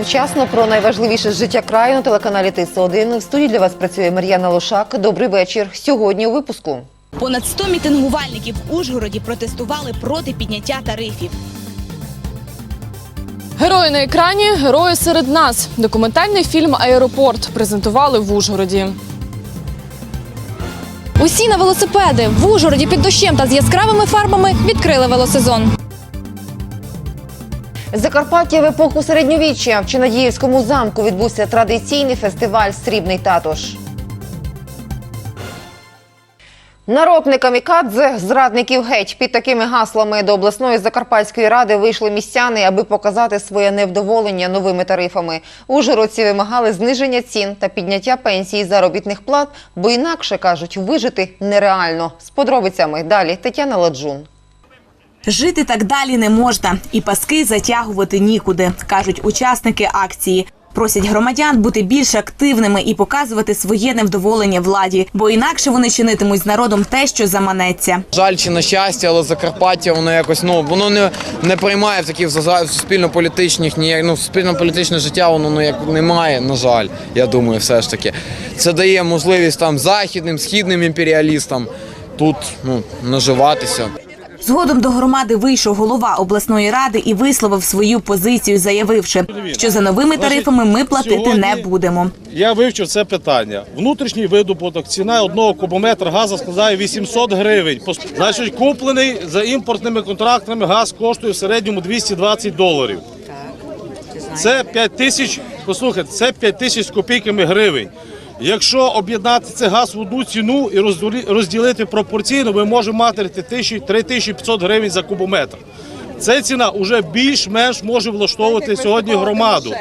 Вчасно про найважливіше з життя краю на телеканалі ТИС-1. В студії для вас працює Мар'яна Лошак. Добрий вечір. Сьогодні у випуску. Понад 100 мітингувальників в Ужгороді протестували проти підняття тарифів. Герої на екрані, герої серед нас. Документальний фільм Аеропорт презентували в Ужгороді. Усі на велосипеди в Ужгороді під дощем та з яскравими фарбами відкрили велосезон. Закарпаття в епоху середньовіччя в Чинадіївському замку відбувся традиційний фестиваль Срібний татуш. Народник камікадзе зрадників геть під такими гаслами до обласної закарпатської ради вийшли містяни, аби показати своє невдоволення новими тарифами. Ужгородці вимагали зниження цін та підняття пенсій і заробітних плат, бо інакше кажуть, вижити нереально. З подробицями далі Тетяна Ладжун. Жити так далі не можна, і паски затягувати нікуди, кажуть учасники акції. Просять громадян бути більш активними і показувати своє невдоволення владі, бо інакше вони чинитимуть з народом те, що заманеться. Жаль чи на щастя, але Закарпаття воно якось ну воно не, не приймає в таких суспільно-політичних ні, ну суспільно-політичне життя воно ну як немає. На жаль, я думаю, все ж таки. Це дає можливість там західним, східним імперіалістам тут ну наживатися. Згодом до громади вийшов голова обласної ради і висловив свою позицію, заявивши, що за новими тарифами ми платити не будемо. Я вивчив це питання. Внутрішній видобуток, ціна одного кубометра газу складає 800 гривень. Значить, куплений за імпортними контрактами газ коштує в середньому 220 доларів. Це 5 тисяч, послухайте, це 5 тисяч з копійками гривень. Якщо об'єднати цей газ в одну ціну і розділити пропорційно, ми можемо мати 3500 гривень за кубометр. Ця ціна вже більш-менш може влаштовувати сьогодні громаду.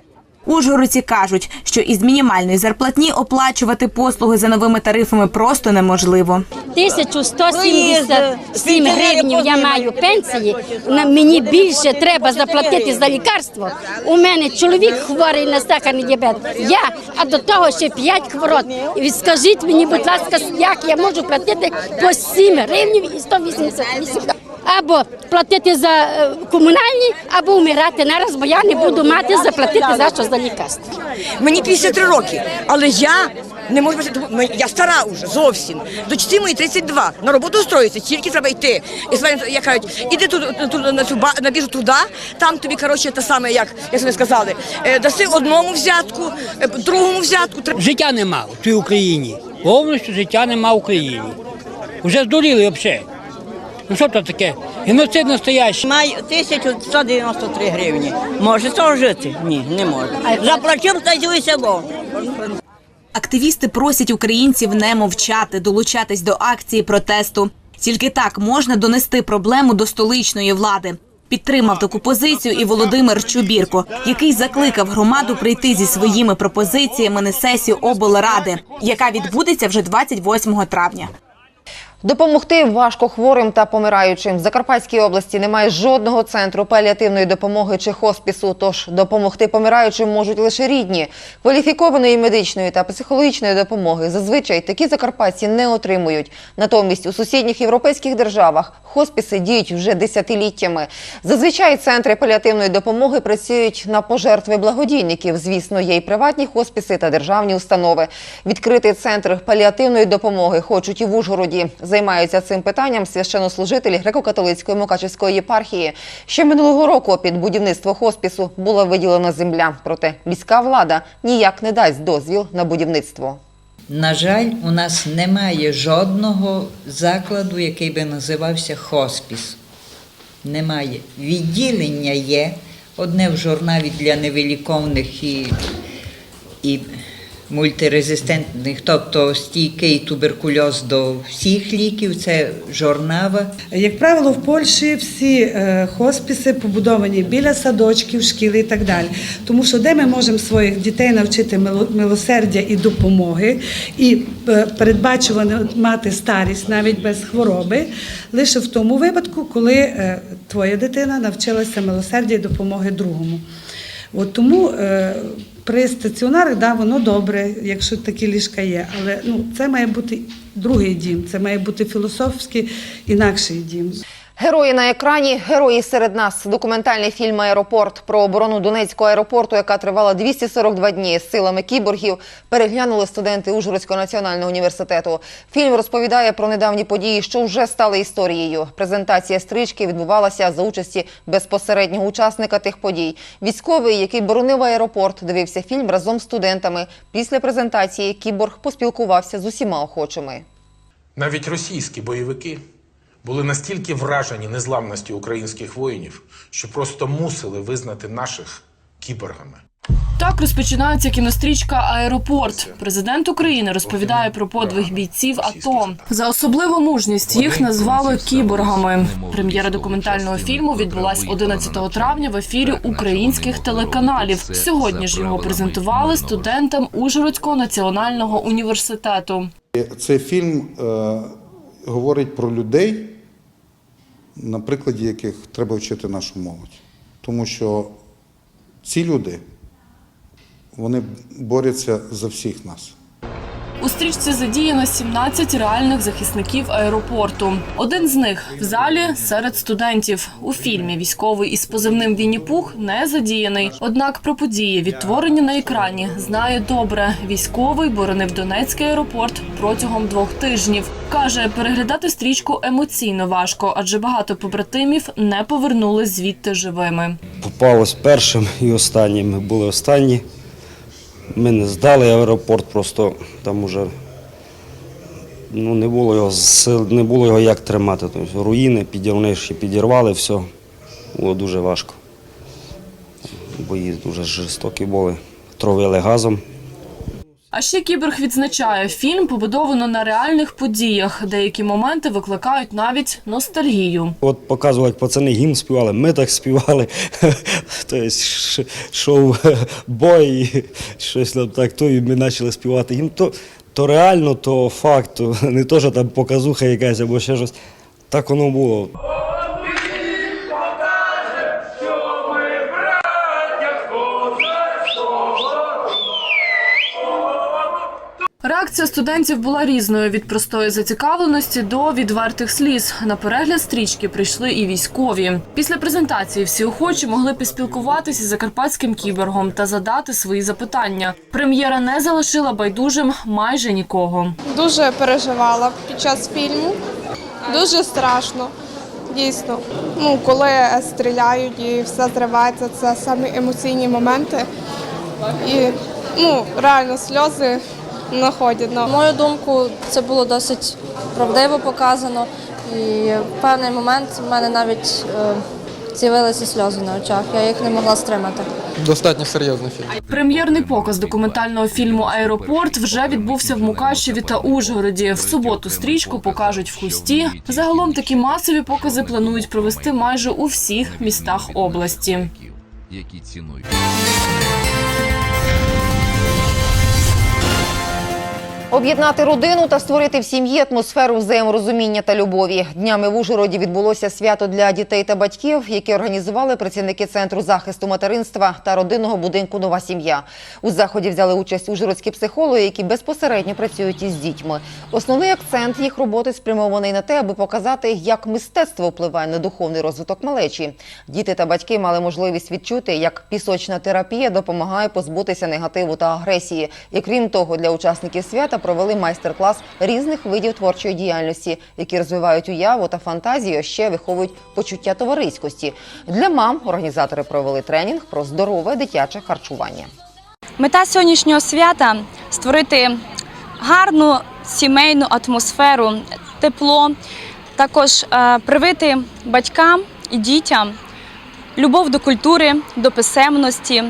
Ужгородці кажуть, що із мінімальної зарплатні оплачувати послуги за новими тарифами просто неможливо. 1177 гривень я маю пенсії. Мені більше треба заплатити за лікарство. У мене чоловік хворий на сахарний діабет. Я, а до того ще 5 хворот. І скажіть мені, будь ласка, як я можу платити по 7 гривень і 188 або платити за е, комунальні, або вмирати нараз, бо я не буду мати заплатити за що за лікарство. Мені 53 роки, але я не можу бачити, я стара вже зовсім. Дочці мої 32. На роботу устроїться, тільки треба йти. І я кажуть, іди тут, тут на цю на біржу труда, там тобі коротше те саме, як як вони сказали, е, даси одному взятку, е, другому взятку. Життя нема в цій Україні. Повністю життя нема в Україні. Вже здуріли взагалі. Ну що це таке? Геноцид настоящий. Маю 1193 гривні. Може цього жити? Ні, не може. Заплатив, та й село. Активісти просять українців не мовчати, долучатись до акції протесту. Тільки так можна донести проблему до столичної влади. Підтримав таку позицію і Володимир Чубірко, який закликав громаду прийти зі своїми пропозиціями на сесію облради, яка відбудеться вже 28 травня. Допомогти важкохворим та помираючим в Закарпатській області немає жодного центру паліативної допомоги чи хоспісу. Тож допомогти помираючим можуть лише рідні. Кваліфікованої медичної та психологічної допомоги зазвичай такі закарпатці не отримують. Натомість у сусідніх європейських державах хоспіси діють вже десятиліттями. Зазвичай центри паліативної допомоги працюють на пожертви благодійників. Звісно, є й приватні хоспіси та державні установи. Відкрити центр паліативної допомоги хочуть і в Ужгороді. Займаються цим питанням священнослужителі греко-католицької Мукачевської єпархії. Ще минулого року під будівництво хоспісу була виділена земля. Проте міська влада ніяк не дасть дозвіл на будівництво. На жаль, у нас немає жодного закладу, який би називався хоспіс. Немає. Відділення є. Одне в журналі для невиліковних і, і мультирезистентних, тобто стійкий туберкульоз до всіх ліків, це жорнава. Як правило, в Польщі всі е, хосписи побудовані біля садочків, шкіл і так далі. Тому що де ми можемо своїх дітей навчити милосердя і допомоги, і е, передбачувано мати старість навіть без хвороби, лише в тому випадку, коли е, твоя дитина навчилася милосердя і допомоги другому. От тому при стаціонарах да, воно добре, якщо такі ліжка є, але ну, це має бути другий дім, це має бути філософський інакший дім. Герої на екрані, герої серед нас. Документальний фільм Аеропорт про оборону Донецького аеропорту, яка тривала 242 дні з силами кіборгів, переглянули студенти Ужгородського національного університету. Фільм розповідає про недавні події, що вже стали історією. Презентація стрічки відбувалася за участі безпосереднього учасника тих подій. Військовий, який боронив аеропорт, дивився фільм разом з студентами. Після презентації кіборг поспілкувався з усіма охочими. Навіть російські бойовики були настільки вражені незламністю українських воїнів, що просто мусили визнати наших кіборгами. Так розпочинається кінострічка Аеропорт. Президент України розповідає про подвиг бійців АТО. За особливу мужність їх назвали кіборгами. Прем'єра документального фільму відбулась 11 травня в ефірі українських телеканалів. Sьогодні ж його презентували студентам Ужгородського національного університету. Цей фільм е, говорить про людей, на прикладі яких треба вчити нашу молодь. Тому що ці люди вони борються за всіх нас. У стрічці задіяно 17 реальних захисників аеропорту. Один з них в залі серед студентів. У фільмі військовий із позивним Вінні-Пух не задіяний. Однак про події, відтворені на екрані, знає добре. Військовий боронив Донецький аеропорт протягом двох тижнів. Каже, переглядати стрічку емоційно важко, адже багато побратимів не повернулись звідти живими. Попалось першим і останнім. Ми були останні. Ми не здали аеропорт, просто там уже ну, не було його не було його як тримати. Тобто, руїни підірвали, підірвали, все. Було дуже важко. Бої дуже жорстокі були. Тровили газом. А ще кіберг відзначає, фільм побудовано на реальних подіях. Деякі моменти викликають навіть ностальгію. От показували, пацани гімн співали, ми так співали. Тобто ш- шов бой, щось там так, то і ми почали співати гімн. То, то реально, то факт, не то, що там показуха якась або ще щось. Так воно було. Реакція студентів була різною від простої зацікавленості до відвертих сліз. На перегляд стрічки прийшли і військові. Після презентації всі охочі могли поспілкуватися з закарпатським кіборгом та задати свої запитання. Прем'єра не залишила байдужим майже нікого. Дуже переживала під час фільму. Дуже страшно. Дійсно. Ну, коли стріляють і все зривається, це самі емоційні моменти. І ну, реально сльози находять. На мою думку, це було досить правдиво показано. І в певний момент в мене навіть е, з'явилися сльози на очах. Я їх не могла стримати. Достатньо серйозний фільм. Прем'єрний показ документального фільму Аеропорт вже відбувся в Мукачеві та Ужгороді. В суботу стрічку покажуть в Хусті. Загалом такі масові покази планують провести майже у всіх містах області. які цінують. Об'єднати родину та створити в сім'ї атмосферу взаєморозуміння та любові. Днями в Ужгороді відбулося свято для дітей та батьків, які організували працівники центру захисту материнства та родинного будинку Нова сім'я. У заході взяли участь ужгородські психологи, які безпосередньо працюють із дітьми. Основний акцент їх роботи спрямований на те, аби показати, як мистецтво впливає на духовний розвиток малечі. Діти та батьки мали можливість відчути, як пісочна терапія допомагає позбутися негативу та агресії. І крім того, для учасників свята провели майстер-клас різних видів творчої діяльності, які розвивають уяву та фантазію, а ще виховують почуття товариськості. Для мам організатори провели тренінг про здорове дитяче харчування. Мета сьогоднішнього свята створити гарну сімейну атмосферу, тепло, також е, привити батькам і дітям любов до культури, до писемності,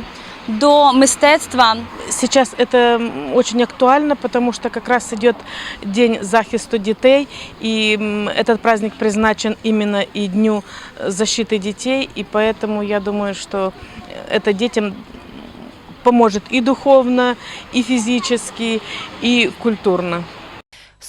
до мистецтва. Сейчас это м, очень актуально, потому что как раз идет День захисту детей, и м, этот праздник призначен именно и Дню защиты детей, и поэтому я думаю, что это детям поможет и духовно, и физически, и культурно.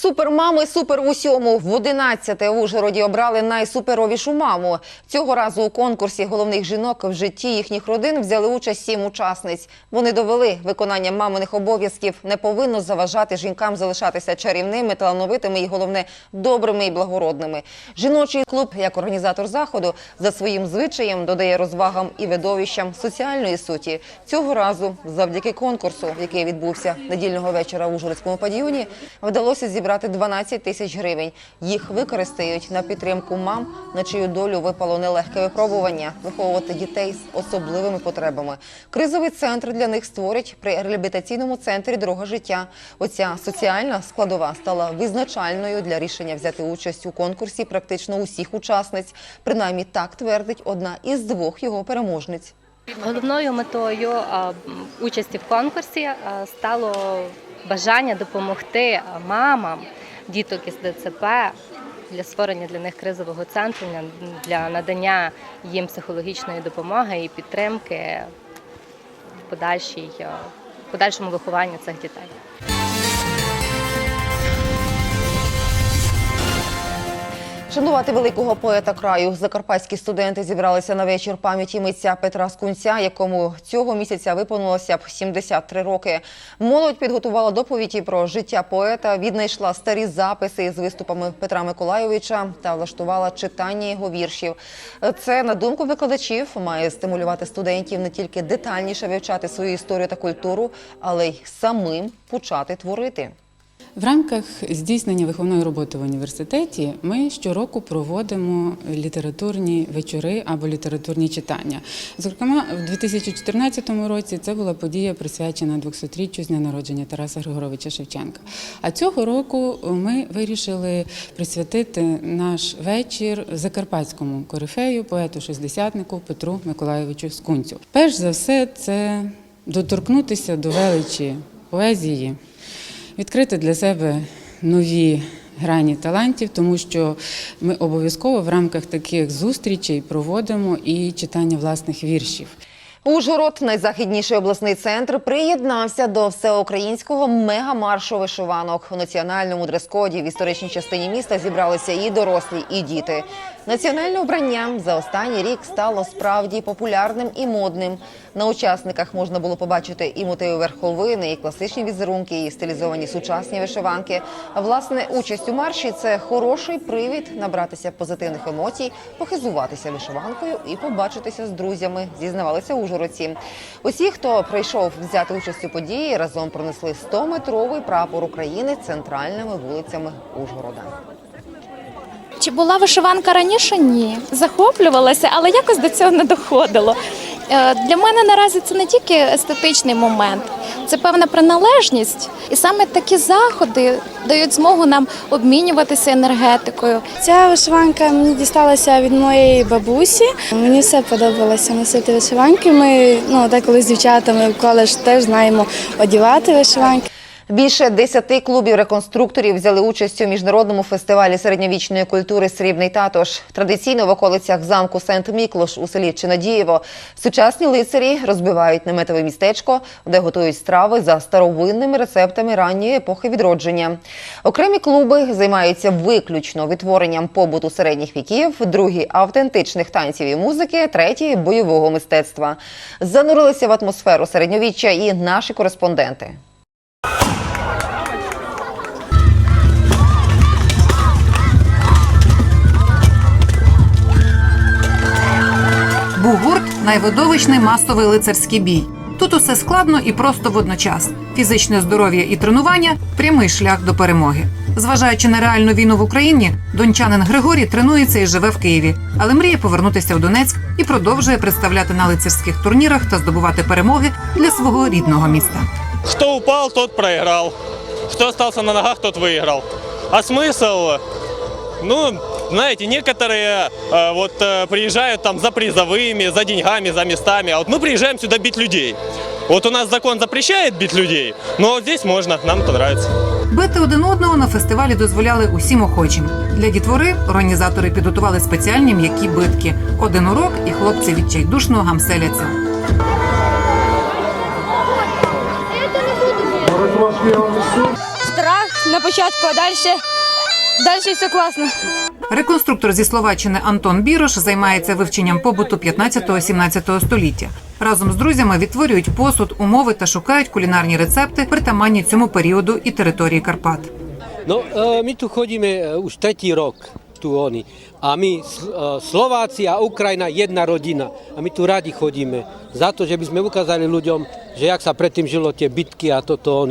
Супермами супер в усьому. В 11 в Ужгороді обрали найсуперовішу маму. Цього разу у конкурсі головних жінок в житті їхніх родин взяли участь сім учасниць. Вони довели, виконання маминих обов'язків не повинно заважати жінкам залишатися чарівними, талановитими і головне добрими і благородними. Жіночий клуб, як організатор заходу, за своїм звичаєм додає розвагам і видовищам соціальної суті. Цього разу, завдяки конкурсу, який відбувся недільного вечора в Ужгородському падіоні, вдалося зібрати 12 тисяч гривень. Їх використають на підтримку мам, на чию долю випало нелегке випробування виховувати дітей з особливими потребами. Кризовий центр для них створять при реабілітаційному центрі Дорога життя. Оця соціальна складова стала визначальною для рішення взяти участь у конкурсі практично усіх учасниць. Принаймні так твердить одна із двох його переможниць. Головною метою участі в конкурсі стало бажання допомогти мамам діток із ДЦП для створення для них кризового центру, для- надання їм психологічної допомоги і підтримки в подальшій, в подальшому вихованні цих дітей. Шанувати великого поета краю закарпатські студенти зібралися на вечір пам'яті митця Петра Скунця, якому цього місяця виповнилося б 73 роки. Молодь підготувала доповіді про життя поета, віднайшла старі записи з виступами Петра Миколайовича та влаштувала читання його віршів. Це, на думку викладачів, має стимулювати студентів не тільки детальніше вивчати свою історію та культуру, але й самим почати творити. В рамках здійснення виховної роботи в університеті ми щороку проводимо літературні вечори або літературні читання. Зокрема, в 2014 році це була подія присвячена 200-річчю з дня народження Тараса Григоровича Шевченка. А цього року ми вирішили присвятити наш вечір закарпатському корифею, поету шістдесятнику Петру Миколайовичу Скунцю. Перш за все, це доторкнутися до величі поезії відкрити для себе нові грані талантів, тому що ми обов'язково в рамках таких зустрічей проводимо і читання власних віршів. Ужгород, найзахідніший обласний центр, приєднався до всеукраїнського мегамаршу вишиванок. У національному дрес-коді в історичній частині міста зібралися і дорослі, і діти. Національне обрання за останній рік стало справді популярним і модним. На учасниках можна було побачити і мотиви верховини, і класичні візерунки, і стилізовані сучасні вишиванки. Власне, участь у марші це хороший привід набратися позитивних емоцій, похизуватися вишиванкою і побачитися з друзями. Зізнавалися ужгородці. Усі, хто прийшов взяти участь у події, разом пронесли 100-метровий прапор України центральними вулицями Ужгорода. Чи була вишиванка раніше? Ні. Захоплювалася, але якось до цього не доходило. Е, Для мене наразі це не тільки естетичний момент, це певна приналежність. І саме такі заходи дають змогу нам обмінюватися енергетикою. Ця вишиванка мені дісталася від моєї бабусі. Мені все подобалося носити вишиванки. Ми ну деколи з дівчатами в коледж теж знаємо одягати вишиванки. Більше десяти клубів реконструкторів взяли участь у міжнародному фестивалі середньовічної культури Срібний татош. Традиційно в околицях замку Сент-Міклош у селі Чинадієво сучасні лицарі розбивають наметове містечко, де готують страви за старовинними рецептами ранньої епохи відродження. Окремі клуби займаються виключно відтворенням побуту середніх віків, другі автентичних танців і музики, треті бойового мистецтва. Занурилися в атмосферу середньовіччя і наші кореспонденти. Бугурт найвидовищний масовий лицарський бій. Тут усе складно і просто водночас. Фізичне здоров'я і тренування прямий шлях до перемоги. Зважаючи на реальну війну в Україні, дончанин Григорій тренується і живе в Києві, але мріє повернутися в Донецьк і продовжує представляти на лицарських турнірах та здобувати перемоги для свого рідного міста. Кто упал, тот проиграл. Кто остался на ногах, тот выиграл. А смысл? Ну, знаете, некоторые э, вот э, приезжают там за призовыми, за деньгами, за местами, а вот мы приезжаем сюда бить людей. Вот у нас закон запрещает бить людей, но вот здесь можно, нам это нравится. Бити один одного на фестивалі дозволяли усім охочим. Для дітвори організатори підготували спеціальні м'які битки. Один урок, і хлопці відчайдушно гамселяться. Страх на початку, а далі, далі все класно. Реконструктор зі Словаччини Антон Бірош займається вивченням побуту 15-17 століття. Разом з друзями відтворюють посуд, умови та шукають кулінарні рецепти, притаманні цьому періоду і території Карпат. No, e, my tu chodíme e, už tretí rok, tu oni. A my, Sl- e, Slováci a Ukrajina, jedna rodina. A my tu radi chodíme. Za to, že by sme ukázali ľuďom, že jak sa predtým žilo tie bitky a toto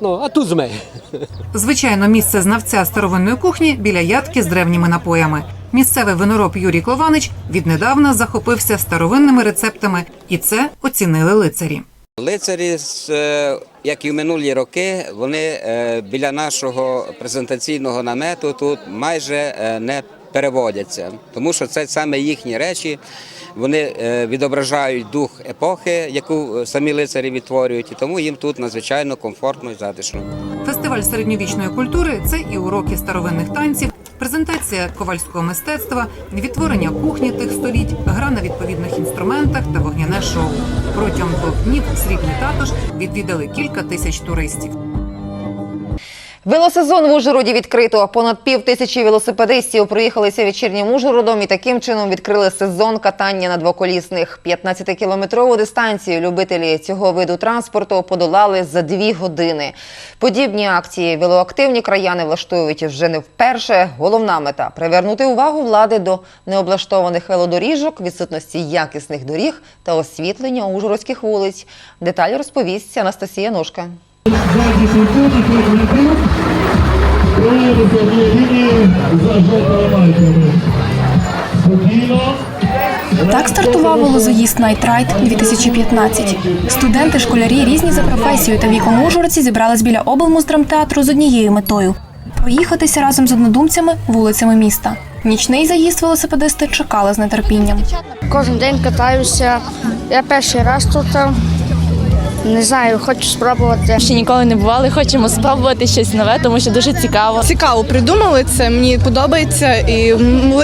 no, a tu sme. Звичайно, місце знавця старовинної кухні біля ядки з древніми напоями. Місцевий винороб Юрій Клованич віднедавна захопився старовинними рецептами, і це оцінили лицарі. Лицарі, з, е, як і в минулі роки, вони е, біля нашого презентаційного намету тут майже е, не переводяться, тому що це саме їхні речі. Вони е, відображають дух епохи, яку е, самі лицарі відтворюють, і тому їм тут надзвичайно комфортно і затишно. Фестиваль середньовічної культури це і уроки старовинних танців, презентація ковальського мистецтва, відтворення кухні тих століть, гра на відповідних інструментах та вогняне шоу. Протягом двох днів срібний татуш відвідали кілька тисяч туристів. Велосезон в Ужгороді відкрито. Понад пів тисячі велосипедистів проїхалися вечірнім Ужгородом і таким чином відкрили сезон катання на двоколісних. 15-кілометрову дистанцію любителі цього виду транспорту подолали за дві години. Подібні акції велоактивні краяни влаштовують вже не вперше. Головна мета привернути увагу влади до необлаштованих велодоріжок, відсутності якісних доріг та освітлення ужгородських вулиць. Деталі розповість Анастасія Ножка. Так стартував Night Ride 2015. Студенти, школярі різні за професією та віком ужгородці зібрались біля облмуздрамтеатру з однією метою проїхатися разом з однодумцями вулицями міста. Нічний заїзд велосипедисти чекали з нетерпінням. Кожен день катаюся. Я перший раз тут. Не знаю, хочу спробувати. Ще ніколи не бували, хочемо спробувати щось нове, тому що дуже цікаво. Цікаво придумали це, мені подобається і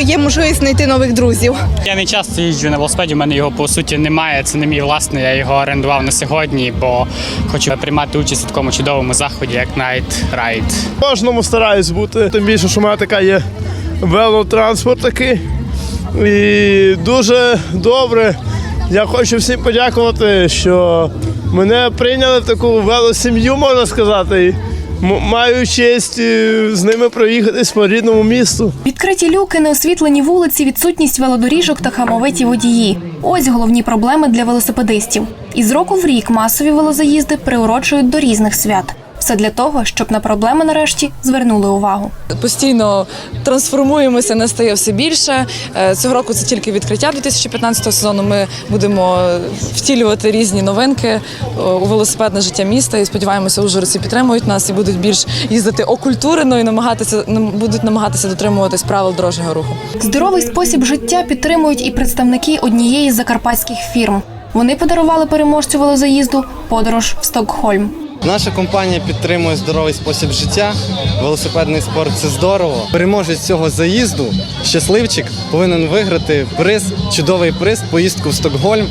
є можливість знайти нових друзів. Я не часто їжджу на велосипеді, у мене його по суті немає. Це не мій власний, я його орендував на сьогодні, бо хочу приймати участь у такому чудовому заході, як Night Ride. Кожному стараюсь бути, тим більше, що в мене така є велотранспорт такий. І дуже добре. Я хочу всім подякувати, що мене прийняли в таку велосім'ю, можна сказати. Маю честь е, з ними проїхатись по рідному місту. Відкриті люки, неосвітлені вулиці, відсутність велодоріжок та хамовиті водії. Ось головні проблеми для велосипедистів. Із року в рік масові велозаїзди приурочують до різних свят. Все для того, щоб на проблеми нарешті звернули увагу. Постійно трансформуємося, настає все більше. Е, Цього року це тільки відкриття 2015 сезону. Ми будемо втілювати різні новинки е, у велосипедне життя міста. І сподіваємося, ужгородці підтримують нас і будуть більш їздити окультурено і намагатися нам- будуть намагатися дотримуватись правил дорожнього руху. Здоровий спосіб життя підтримують і представники однієї з закарпатських фірм. Вони подарували переможцю велозаїзду подорож в Стокгольм. Наша компанія підтримує здоровий спосіб життя. Велосипедний спорт це здорово. Переможець цього заїзду, щасливчик, повинен виграти приз, чудовий приз, поїздку в Стокгольм.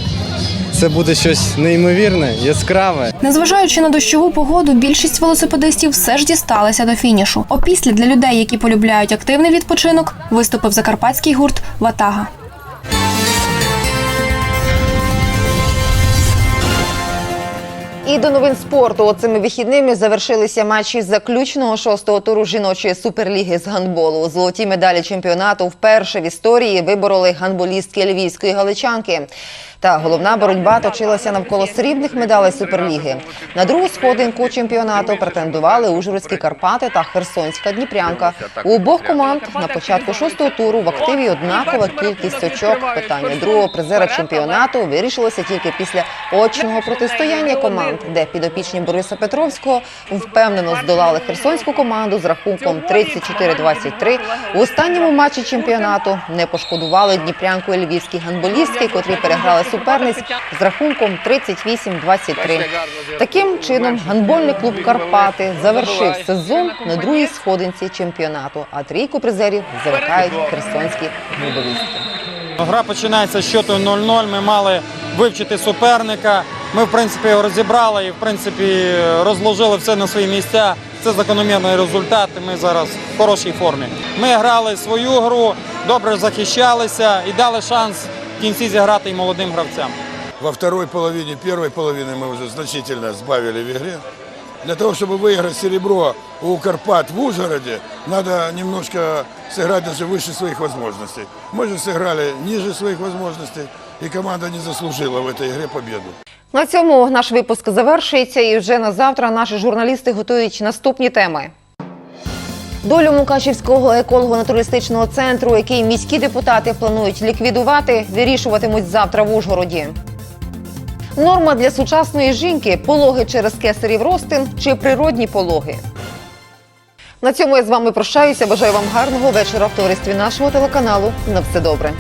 Це буде щось неймовірне, яскраве. Незважаючи на дощову погоду, більшість велосипедистів все ж дісталася до фінішу. Опісля для людей, які полюбляють активний відпочинок, виступив закарпатський гурт Ватага. І до новин спорту. Цими вихідними завершилися матчі заключного шостого туру жіночої суперліги з гандболу. Золоті медалі чемпіонату вперше в історії вибороли гандболістки львівської галичанки. Та головна боротьба точилася навколо срібних медалей суперліги. На другу сходинку чемпіонату претендували Ужгородські Карпати та Херсонська Дніпрянка. У обох команд на початку шостого туру в активі однакова кількість очок. Питання другого призера чемпіонату вирішилося тільки після очного протистояння команд, де підопічні Бориса Петровського впевнено здолали херсонську команду з рахунком 34-23. У останньому матчі чемпіонату не пошкодували дніпрянку і львівські гандболістки, котрі переграли суперниць з рахунком 38-23. Таким чином, гандбольний клуб Карпати завершив сезон на другій сходинці чемпіонату, а трійку призерів замикають херсонські гандболістки. Гра починається з счету 0-0. Ми мали вивчити суперника Ми, в принципі, його розібрали і, в принципі, розложили все на свої місця. Це закономірний результат, і ми зараз в хорошій формі. Ми грали свою гру, добре захищалися і дали шанс в кінці зіграти і молодим гравцям. Во второй половине, первой половины мы уже значительно сбавили в игре. Для того, чтобы выиграть серебро у Карпат в Ужгороде, надо немножко сыграть даже выше своих возможностей. Мы же сыграли ниже своих возможностей, и команда не заслужила в этой игре победу. На цьому наш випуск завершується, і вже на завтра наші журналісти готують наступні теми. Долю Мукачівського еколого-натуралістичного центру, який міські депутати планують ліквідувати, вирішуватимуть завтра в Ужгороді. Норма для сучасної жінки пологи через кесарів ростин чи природні пологи. На цьому я з вами прощаюся. Бажаю вам гарного вечора в товаристві нашого телеканалу. На все добре.